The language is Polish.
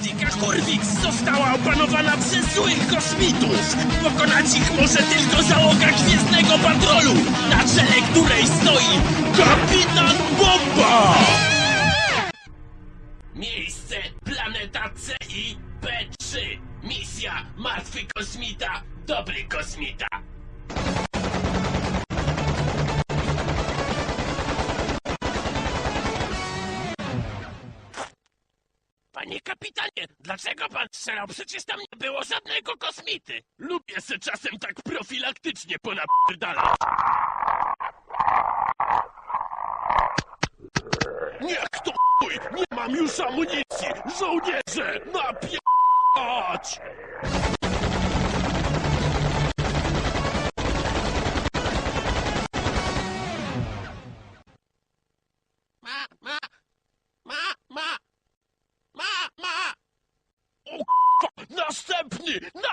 galaktyka Hurwix została opanowana przez złych kosmitów. Pokonać ich może tylko załoga Gwiezdnego Patrolu, na czele której stoi Kapitan Bomba! Miejsce planeta CI P3. Misja Martwy Kosmita, Dobry Kosmita. Panie kapitanie, dlaczego pan strzelał? Przecież tam nie było żadnego kosmity. Lubię se czasem tak profilaktycznie ponapierdalać. Niech to chuj! Nie mam już amunicji! Żołnierze, napierdać! Nobody!